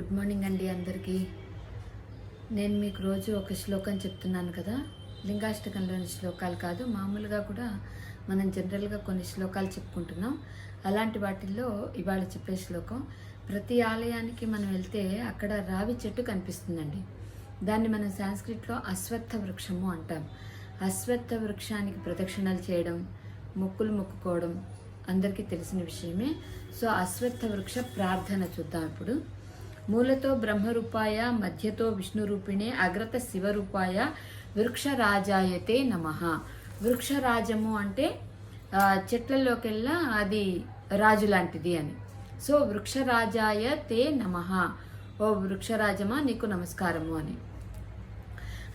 Good morning అండి అందరికీ. నేను మీకు రోజు ఒక శ్లోకం చెప్తున్నాను కదా. లింగాష్టకంలోని శ్లోకాలు కాదు మామూలుగా కూడా మనం జనరల్గా కొన్ని శ్లోకాలు చెప్పుకుంటున్నాం. అలాంటి వాటిల్లో ఇవాళ చెప్పే శ్లోకం ప్రతి ఆలయానికి మనం వెళ్తే అక్కడ రావి చెట్టు కనిపిస్తుందండి. దాన్ని మనం సాంస్క్రిట్లో అశ్వత్థ వృక్షము అంటాం. అశ్వత్థ వృక్షానికి ప్రదక్షిణలు చేయడం మొక్కులు మొక్కుకోవడం అందరికీ తెలిసిన విషయమే. సో అశ్వత్థ వృక్ష ప్రార్థన చూద్దాం ఇప్పుడు. మూలతో బ్రహ్మరూపాయ మధ్యతో విష్ణురూపిణే అగ్రత శివరూపాయ వృక్షరాజాయతే నమ. వృక్షరాజము అంటే చెట్లలోకెల్లా అది రాజు లాంటిది అని. సో వృక్షరాజాయ తే నమ. ఓ వృక్షరాజమా నీకు నమస్కారము అని.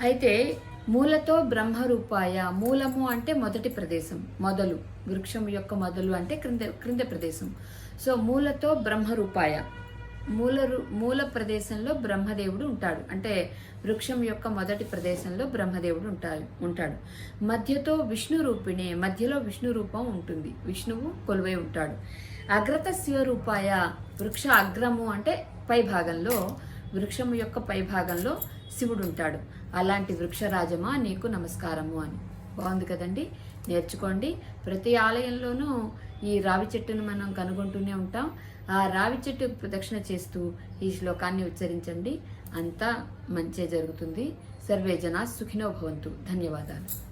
అయితే మూలతో బ్రహ్మరూపాయ మూలము అంటే మొదటి ప్రదేశం మొదలు. వృక్షం యొక్క మొదలు అంటే క్రింద క్రింద ప్రదేశం. సో మూలతో బ్రహ్మరూపాయ. మూల మూల ప్రదేశంలో బ్రహ్మదేవుడు ఉంటాడు. అంటే వృక్షం యొక్క మొదటి ప్రదేశంలో బ్రహ్మదేవుడు ఉంటాడు ఉంటాడు. మధ్యతో విష్ణు రూపిణే మధ్యలో విష్ణు రూపం ఉంటుంది. విష్ణువు కొలువై ఉంటాడు. అగ్రత శివరూపాయ వృక్ష అగ్రము అంటే పై భాగంలో వృక్షము యొక్క పై భాగంలో శివుడు ఉంటాడు. అలాంటి వృక్షరాజమా నీకు నమస్కారము అని. బాగుంది కదండి? నేర్చుకోండి. ప్రతి ఆలయంలోనూ ఈ రావి చెట్టును మనం కనుగొంటూనే ఉంటాం. ఆ రావి చెట్టు ప్రదక్షిణ చేస్తూ ఈ శ్లోకాన్ని ఉచ్చరించండి. అంతా మంచే జరుగుతుంది. సర్వే జనా సుఖినో భవంతు. ధన్యవాదాలు.